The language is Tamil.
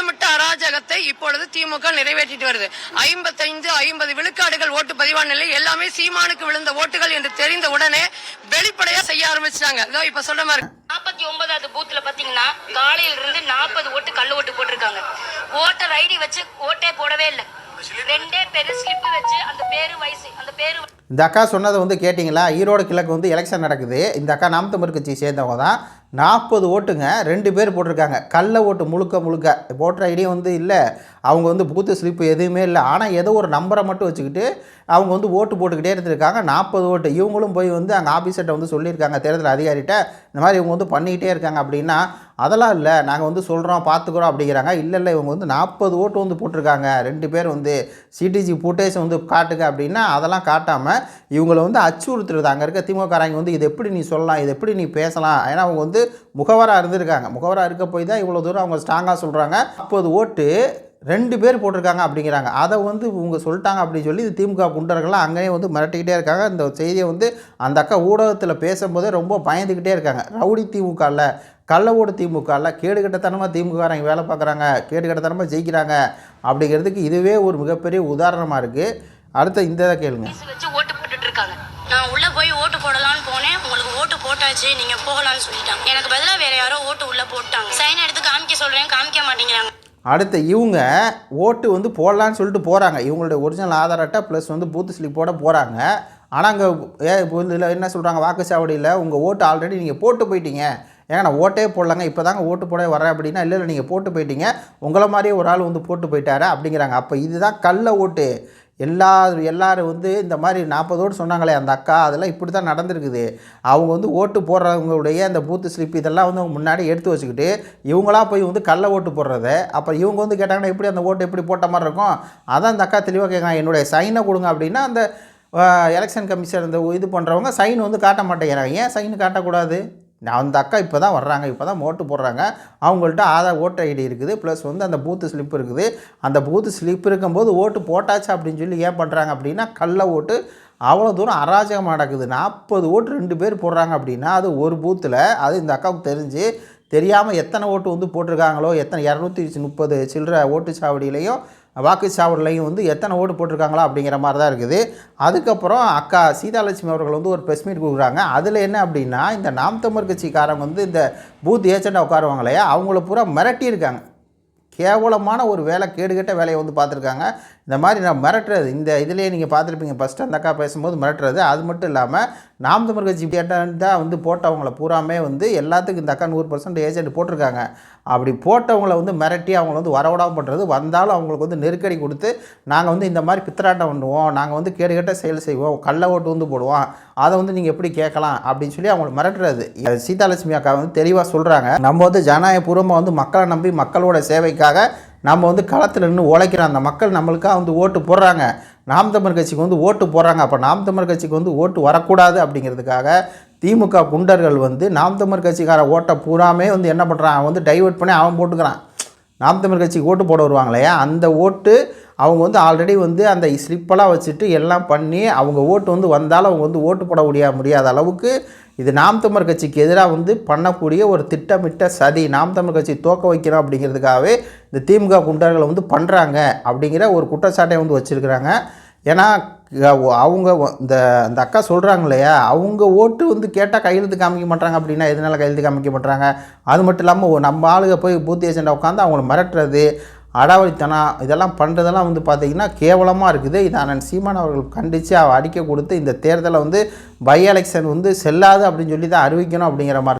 திட்டமிட்ட அராஜகத்தை இப்பொழுது திமுக நிறைவேற்றிட்டு வருது. ஐம்பத்தைந்து ஐம்பது விழுக்காடுகள் ஓட்டு பதிவான நிலை எல்லாமே சீமானுக்கு விழுந்த ஓட்டுகள் என்று தெரிந்த உடனே வெளிப்படையா செய்ய ஆரம்பிச்சிட்டாங்க. இதோ இப்ப சொல்ற மாதிரி நாற்பத்தி ஒன்பதாவது பூத்துல பாத்தீங்கன்னா காலையில இருந்து நாற்பது ஓட்டு கள்ள ஓட்டு போட்டிருக்காங்க. ஓட்டர் ஐடி வச்சு ஓட்டே போடவே இல்லை. ரெண்டே பேரு ஸ்லிப் வச்சு அந்த பேரு வயசு அந்த பேரு இந்த அக்கா சொன்னதை வந்து கேட்டிங்களா? ஈரோடு கிழக்கு வந்து எலெக்ஷன் நடக்குது. இந்த அக்கா நாம் தமிழ் கட்சி சேர்ந்தவங்க தான். நாற்பது ஓட்டுங்க ரெண்டு பேர் போட்டிருக்காங்க. கள்ள ஓட்டு முழுக்க முழுக்க. போட்டர் ஐடியும் வந்து இல்லை. அவங்க வந்து பூத்து ஸ்லிப்பு எதுவுமே இல்லை. ஆனால் ஏதோ ஒரு நம்பரை மட்டும் வச்சுக்கிட்டு அவங்க வந்து ஓட்டு போட்டுக்கிட்டே இருந்திருக்காங்க. நாற்பது ஓட்டு. இவங்களும் போய் வந்து அங்கே ஆஃபீஸர்கிட்ட வந்து சொல்லியிருக்காங்க தேர்தல் அதிகாரிகிட்ட இந்த மாதிரி இவங்க வந்து பண்ணிக்கிட்டே இருக்காங்க அப்படின்னா அதெல்லாம் இல்லை. நாங்கள் வந்து சொல்கிறோம் பார்த்துக்குறோம் அப்படிங்கிறாங்க. இல்லை இல்லை. இவங்க வந்து நாற்பது ஓட்டு வந்து போட்டிருக்காங்க. ரெண்டு பேர் வந்து சிடிஜி ஃபுட்டேஜ் வந்து காட்டுங்க அப்படின்னா அதெல்லாம் காட்டாமல் இவங்களை வந்து அச்சுறுத்துறது. அங்கே இருக்க திமுகராங்க வந்து இது எப்படி நீ சொல்லலாம்? இது எப்படி நீ பேசலாம்? ஏன்னா அவங்க வந்து முகவராக இருந்திருக்காங்க. முகவராக இருக்க போய் தான் இவ்வளோ தூரம் அவங்க ஸ்ட்ராங்காக சொல்கிறாங்க அப்போது ஓட்டு ரெண்டு பேர் போட்டிருக்காங்க அப்படிங்கிறாங்க. அதை வந்து இவங்க சொல்லிட்டாங்க அப்படின்னு சொல்லி இது திமுக குண்டர்கள்லாம் அங்கேயே வந்து மிரட்டிக்கிட்டே இருக்காங்க. இந்த செய்தியை வந்து அந்த அக்கா ஊடகத்தில் பேசும்போதே ரொம்ப பயந்துக்கிட்டே இருக்காங்க. ரவுடி திமுகவில் கள்ளவோடு திமுகவில் கேடுகட்டத்தனமாக திமுககாரங்க வேலை பார்க்குறாங்க கேடுகட்டத்தனமாக ஜெயிக்கிறாங்க அப்படிங்கிறதுக்கு இதுவே ஒரு மிகப்பெரிய உதாரணமாக இருக்குது அடுத்த இந்த கேளுங்க. நான் உள்ளே போய் ஓட்டு போடலான்னு போனேன். போட்டாச்சு நீங்க போகலாம்னு சொல்லிட்டாங்க. எனக்கு பதிலா வேற யாரோ ஓட்டு உள்ள போட்டாங்க. சைன் எடுத்து காமிக்க சொல்றேன் காமிக்க மாட்டேங்கிறாங்க. அடுத்து இவங்க ஓட்டு வந்து போடலான்னு சொல்லிட்டு போகிறாங்க இவங்களுடைய ஒரிஜினல் ஆதார் அட்டை ப்ளஸ் வந்து பூத்து ஸ்லிப் போட போகிறாங்க ஆனால் அங்கே ஏ இதில் என்ன சொல்கிறாங்க வாக்குச்சாவடியில் உங்கள் ஓட்டு ஆல்ரெடி நீங்கள் போட்டு போயிட்டீங்க. ஏங்க நான் ஓட்டே போடலங்க. இப்போ தாங்க ஓட்டு போட வரேன் அப்படின்னா இல்லை இல்லை நீங்கள் போட்டு போயிட்டீங்க. உங்களை மாதிரியே ஒரு ஆள் வந்து போட்டு போயிட்டாரு அப்படிங்கிறாங்க. அப்போ இதுதான் கள்ள ஓட்டு. எல்லா எல்லோரும் வந்து இந்த மாதிரி நாற்பதோடு சொன்னாங்களே அந்த அக்கா அதெல்லாம் இப்படி தான் நடந்திருக்குது. அவங்க வந்து ஓட்டு போடுறவங்களுடைய அந்த பூத்து ஸ்லிப் இதெல்லாம் வந்து அவங்க முன்னாடி எடுத்து வச்சுக்கிட்டு இவங்களா போய் வந்து கள்ள ஓட்டு போடுறத அப்புறம் இவங்க வந்து கேட்டாங்கன்னா எப்படி அந்த ஓட்டு எப்படி போட்ட மாதிரி இருக்கும்? அதான் அந்த அக்கா தெளிவாக கேட்குறாங்க என்னுடைய சைனை கொடுங்க அப்படின்னா அந்த எலெக்ஷன் கமிஷன் இந்த இது பண்ணுறவங்க சைன் வந்து காட்ட மாட்டேங்கிறாங்க. ஏன் சைன் காட்டக்கூடாது? அந்த அக்கா இப்போ தான் வர்றாங்க இப்போ தான் ஓட்டு போடுறாங்க. அவங்கள்ட்ட ஆதார் ஓட்டு ஐடி இருக்குது. ப்ளஸ் வந்து அந்த பூத்து ஸ்லிப் இருக்குது. அந்த பூத்து ஸ்லிப் இருக்கும்போது ஓட்டு போட்டாச்சு அப்படின்னு சொல்லி ஏன் பண்ணுறாங்க அப்படின்னா கள்ள ஓட்டு அவ்வளோ தூரம் அராஜகம் நடக்குது. நாற்பது ஓட்டு ரெண்டு பேர் போடுறாங்க அப்படின்னா அது ஒரு பூத்தில் அது இந்த அக்காவுக்கு தெரிஞ்சு தெரியாமல் எத்தனை ஓட்டு வந்து போட்டிருக்காங்களோ எத்தனை இரநூத்தி முப்பது சில்லற ஓட்டுச்சாவடியிலையும் வாக்குச்சாவடிலையும் வந்து எத்தனை ஓட்டு போட்டிருக்காங்களா அப்படிங்கிற மாதிரி தான் இருக்குது. அதுக்கப்புறம் அக்கா சீதாலட்சுமி அவர்கள் வந்து ஒரு ப்ரெஸ் மீட் கொடுக்குறாங்க. அதில் என்ன அப்படின்னா இந்த நாம் தமிழ் கட்சிக்காரங்க வந்து இந்த பூத் ஏஜெண்டாக உட்காருவாங்க இல்லையா? அவங்கள பூரா மிரட்டியிருக்காங்க. கேவலமான ஒரு வேலை கேடுகட்ட வேலையை வந்து பார்த்துருக்காங்க. இந்த மாதிரி நான் மிரட்டுறது இந்த இதுலேயே நீங்கள் பார்த்துருப்பீங்க ஃபஸ்ட்டு அந்த அக்கா பேசும்போது மிரட்டுறது அது மட்டும் இல்லாமல் நாம் தமிழ் கட்சி தான் வந்து போட்டவங்கள பூராமே வந்து எல்லாத்துக்கும் இந்த அக்கா நூறு பர்சன்ட் ஏஜென்ட் போட்டிருக்காங்க. அப்படி போட்டவங்கள வந்து மிரட்டி அவங்கள வந்து வரவிடாமல் பண்ணுறது வந்தாலும் அவங்களுக்கு வந்து நெருக்கடி கொடுத்து நாங்கள் வந்து இந்த மாதிரி பித்தராட்டம் பண்ணுவோம் நாங்கள் வந்து கேடு கேட்ட செயல் செய்வோம் கள்ள ஓட்டு வந்து போடுவோம் அதை வந்து நீங்கள் எப்படி கேட்கலாம் அப்படின்னு சொல்லி அவங்களை மிரட்டுறது. சீதாலட்சுமி அக்கா வந்து தெளிவாக சொல்கிறாங்க நம்ம வந்து ஜனநாயகபூர்வமாக வந்து மக்களை நம்பி மக்களோட சேவைக்காக நம்ம வந்து களத்தில் நின்று உழைக்கிறோம் அந்த மக்கள் நம்மளுக்காக வந்து ஓட்டு போடுறாங்க. நாம் தமிழ் கட்சிக்கு வந்து ஓட்டு போடுறாங்க. அப்போ நாம் தமிழ் கட்சிக்கு வந்து ஓட்டு வரக்கூடாது அப்படிங்கிறதுக்காக திமுக குண்டர்கள் வந்து நாம் தமிழ் கட்சிக்கார ஓட்டை பூராமே வந்து என்ன பண்ணுறான் அவன் வந்து டைவர்ட் பண்ணி அவன் போட்டுக்கிறான். நாம் தமிழ் கட்சிக்கு ஓட்டு போட வருவாங்க இல்லையா அந்த ஓட்டு அவங்க வந்து ஆல்ரெடி வந்து அந்த ஸ்லிப்பெல்லாம் வச்சுட்டு எல்லாம் பண்ணி அவங்க ஓட்டு வந்து வந்தாலும் அவங்க வந்து ஓட்டு போட முடியா முடியாத அளவுக்கு இது நாம் தமிழ் கட்சிக்கு எதிராக வந்து பண்ணக்கூடிய ஒரு திட்டமிட்ட சதி நாம் தமிழ் கட்சி தோக்க வைக்கிறோம் அப்படிங்கிறதுக்காகவே இந்த திமுக குண்டர்களை வந்து பண்ணுறாங்க அப்படிங்கிற ஒரு குற்றச்சாட்டை வந்து வச்சுருக்கிறாங்க. ஏன்னா அவங்க இந்த இந்த அக்கா சொல்கிறாங்க இல்லையா அவங்க ஓட்டு வந்து கேட்டால் கையெழுத்து காமிக்க மாட்டாங்க அப்படின்னா எதனால கையெழுத்து காமிக்க மாட்டாங்க? அது மட்டும் இல்லாமல் நம்ம ஆளுங்க போய் பூத் ஏஜெண்டாக உட்காந்து அவங்கள மிரட்டுறது அடாவடித்தனம் இதெல்லாம் பண்ணுறதெல்லாம் வந்து பார்த்திங்கன்னா கேவலமாக இருக்குது. இதை அண்ணன் சீமான் அவர்கள் கண்டித்து அவ அடிக்க கொடுத்து இந்த தேர்தலை வந்து பை எலெக்ஷன் வந்து செல்லாது அப்படின்னு சொல்லி தான் அறிவிக்கணும் அப்படிங்கிற மாதிரி